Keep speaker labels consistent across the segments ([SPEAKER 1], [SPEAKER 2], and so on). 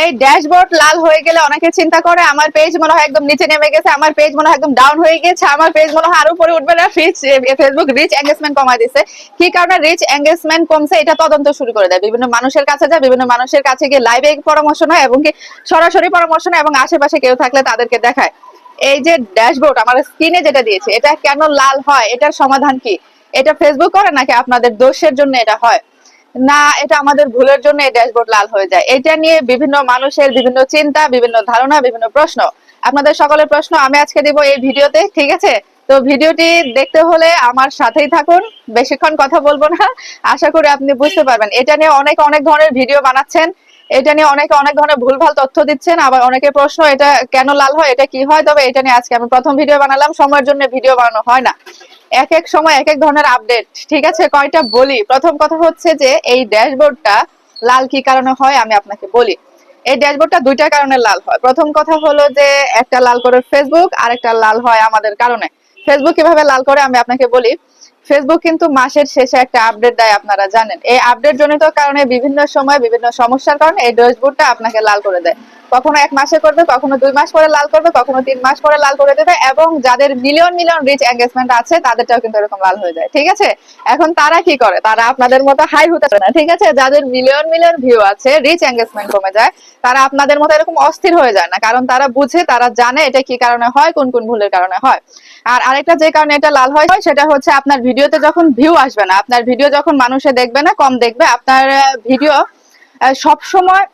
[SPEAKER 1] এই ড্যাশবোর্ড লাল হয়ে গেলে অনেকে চিন্তা করে, আমার পেজ মনে হয় একদম নিচে নেমে গেছে, আমার পেজ মনে হয় একদম ডাউন হয়ে গেছে আমার পেজ মনে হয় আরও উপরে উঠবে না। ফেসবুক রিচ এঙ্গেজমেন্ট কমায় দিছে। কি কারণে রিচ এঙ্গেজমেন্ট কমছে? এটা তদন্ত শুরু করে দেয়। বিভিন্ন মানুষের কাছে যায়, বিভিন্ন মানুষের কাছে গিয়ে লাইভে পরামর্শ নেয় এবং কি সরাসরি পরামর্শ নেয় এবং আশেপাশে কেউ থাকলে তাদেরকে দেখায়। এই যে ড্যাশবোর্ড, আমার স্ক্রিনে যেটা দিয়েছে, এটা কেন লাল হয়? এটার সমাধান কি? এটা ফেসবুক করে নাকি আপনাদের দোষের জন্য এটা হয়? না, এটা আমাদের ভুলের জন্য এই ড্যাশবোর্ড লাল হয়ে যায়। এটা নিয়ে বিভিন্ন মানুষের বিভিন্ন চিন্তা, বিভিন্ন ধারণা, বিভিন্ন প্রশ্ন। আপনাদের সকলের প্রশ্ন আমি আজকে দিব এই ভিডিওতে, ঠিক আছে? তো ভিডিওটি দেখতে হলে আমার সাথেই থাকুন, বেশিক্ষণ কথা বলব না। আশা করি আপনি বুঝতে পারবেন। এটা নিয়ে অনেক অনেক ধরনের ভিডিও বানাচ্ছেন। এটা নিয়ে অনেকে, অনেক ধরনের ভুলভাল তথ্য দিচ্ছেন। আবার অনেকে প্রশ্ন, এটা কেন লাল হয়, এটা কি হয়? তবে এটা নিয়ে আজকে আমি প্রথম ভিডিও বানালাম। সময়ের জন্য ভিডিও বানানো হয় না। এক এক সময় এক এক ধরনের আপডেট ঠিক আছে, কয়টা বলি? প্রথম কথা হচ্ছে যে, এই ড্যাশবোর্ডটা লাল কি কারণে হয় আমি আপনাকে বলি। এই ড্যাশবোর্ডটা দুইটা কারণে লাল হয়। প্রথম কথা হলো যে, একটা লাল করে ফেসবুক আর একটা লাল হয় আমাদের কারণে। ফেসবুক কীভাবে লাল করে আমি আপনাকে বলি? ফেসবুক কিন্তু মাসের শেষে একটা আপডেট দেয়, আপনারা জানেন। এই আপডেট জনিত কারণে বিভিন্ন সময় বিভিন্ন সমস্যার কারণে এই ড্যাশবোর্ডটা আপনাকে লাল করে দেয়। কখনো এক মাসে করবে, কখনো দুই মাস পরে লাল করবে, কখনো তিন মাস পরে লাল করে দেবে এবং যাদের মিলিয়ন মিলিয়ন রিচ এঙ্গেজমেন্ট আছে, তাদেরটাও কিন্তু এরকম লাল হয়ে যায়, ঠিক আছে? এখন তারা কি করে? তারা আপনাদের মতো হাই হতে পারে না, ঠিক আছে? যাদের মিলিয়ন মিলিয়ন ভিউ আছে রিচ এঙ্গেজমেন্ট কমে যায়, তারা আপনাদের মতো এরকম অস্থির হয়ে যায় না, কারণ তারা বুঝে, তারা জানে এটা কি কারণে হয়, কোন কোন ভুলের কারণে হয়। আর আরেকটা যে কারণে এটা লাল হয়, সেটা হচ্ছে আপনার ভিডিওতে যখন ভিউ আসবে না, আপনার ভিডিও যখন মানুষে দেখবে না, কম দেখবে, আপনার ভিডিও সব সময়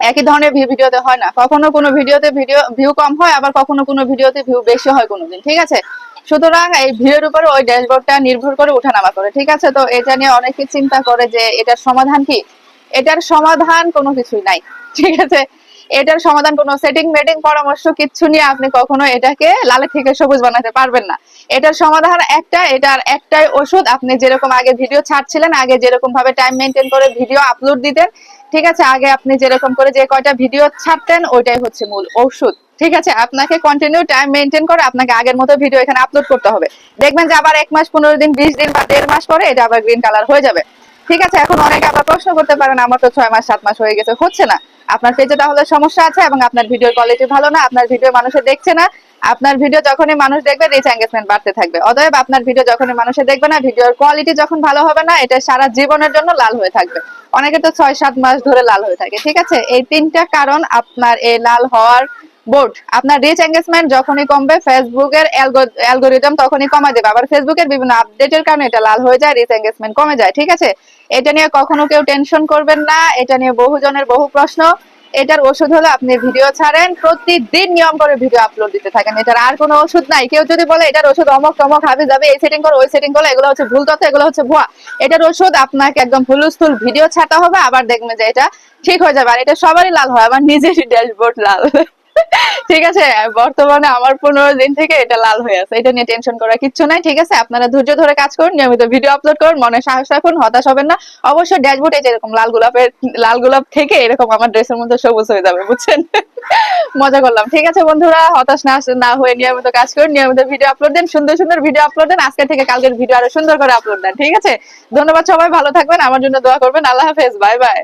[SPEAKER 1] একই ধরনের ভিডিওতে হয় না। কখনো কোনো ভিডিওতে ভিডিও ভিউ কম হয়, আবার কখনো কোনো ভিডিওতে ভিউ বেশি হয় কোনোদিন, ঠিক আছে? সুতরাং এই ভিউর উপরে ওই ড্যাশবোর্ডটা নির্ভর করে ওঠানামা করে, ঠিক আছে? তো এটা নিয়ে অনেকে চিন্তা করে যে এটার সমাধান কি? এটার সমাধান কোনো কিছুই নাই, ঠিক আছে? এটার সমাধান কোনো সেটিং মেটিং পরামর্শ কিচ্ছু নিয়ে আপনি কখনো এটাকে লালে থেকে সবুজ বানাতে পারবেন না। এটার সমাধান একটা, এটার একটাই ওষুধ। আপনি যেরকম আগে ভিডিও ছাড়ছিলেন, আগে যেরকম ভাবে টাইম মেনটেন করে ভিডিও আপলোড দিতেন, ঠিক আছে? আগে আপনি যেরকম করে যে কয়টা ভিডিও ছাড়তেন, ওইটাই হচ্ছে মূল ওষুধ। ঠিক আছে? আপনাকে কন্টিনিউ টাইম মেনটেন করে আপনাকে আগের মতো ভিডিও এখানে আপলোড করতে হবে। দেখবেন যে আবার এক মাস, পনেরো দিন, বিশ দিন বা দেড় মাস পরে এটা আবার গ্রিন কালার হয়ে যাবে। ঠিক আছে? এখন অনেকে আবার প্রশ্ন করতে পারেন আমার তো ছয় মাস, সাত মাস হয়ে গেছে, হচ্ছে না। আপনার পেজে তাহলে সমস্যা আছে এবং আপনার ভিডিওর কোয়ালিটি ভালো না, আপনার ভিডিও মানুষে দেখছে না, আপনার ভিডিও যখনই মানুষ দেখবে রিচ এঙ্গেজমেন্ট বাড়তে থাকবে। অতএব আপনার ভিডিও যখনই মানুষে দেখবে না ভিডিওর কোয়ালিটি যখন ভালো হবে না, এটা সারা জীবনের জন্য লাল হয়ে থাকবে। অনেকে তো ছয় সাত মাস ধরে লাল হয়ে থাকে, ঠিক আছে? এই তিনটা কারণ আপনার এই লাল হওয়ার বোর্ড, আপনার রিচ এঙ্গেজমেন্ট যখনই কমবে ফেসবুকের অ্যালগোরিদম তখনই কমায় দেবে। আবার ফেসবুকের বিভিন্ন আপডেটের কারণে এটা লাল হয়ে যায় রিচ এঙ্গেজমেন্ট কমে যায়, ঠিক আছে? এটা নিয়ে কখনো কেউ টেনশন করবেন না, এটা নিয়ে বহুজনের বহু প্রশ্ন। এটার ওষুধ হলো আপনি ভিডিও ছাড়েন, প্রতিদিন নিয়ম করে ভিডিও আপলোড দিতে থাকেন। এটার আর কোনো ওষুধ নাই। কেউ যদি বলে, এটার ওষুধ অমক টমক হাবি যাবে, এই সেটিং করো, ওই সেটিং করো, এগুলো হচ্ছে ভুল তথ্য, এগুলো হচ্ছে ভুয়া। এটার ওষুধ আপনাকে একদম হুলুস্থুল ভিডিও ছাড়তে হবে, আবার দেখবেন যে এটা ঠিক হয়ে যাবে। আর এটা সবারই লাল হয় আমার নিজেরই ড্যাশবোর্ড লাল। ঠিক আছে, বর্তমানে আমার পনেরো দিন থেকে এটা লাল হয়ে আছে, এটা নিয়ে টেনশন করার কিচ্ছু নাই, ঠিক আছে? আপনারা ধৈর্য ধরে কাজ করুন, নিয়মিত ভিডিও আপলোড করুন, মনে সাহস রাখুন, হতাশ হবেন না। অবশ্যই ড্যাশবোর্ডে যেরকম লাল গোলাপের, লাল গোলাপ থেকে এরকম আমার ড্রেসের মধ্যে সবুজ হয়ে যাবে, বুঝছেন? মজা করলাম। ঠিক আছে বন্ধুরা, হতাশ না না হয়ে নিয়মিত কাজ করুন, নিয়মিত ভিডিও আপলোড দেন, সুন্দর সুন্দর ভিডিও আপলোড দেন, আজকে থেকে কালকের ভিডিও আরও সুন্দর করে আপলোড দেন, ঠিক আছে? ধন্যবাদ সবাই, ভালো থাকবেন, আমার জন্য দোয়া করবেন, আল্লাহ হাফেজ বাই বাই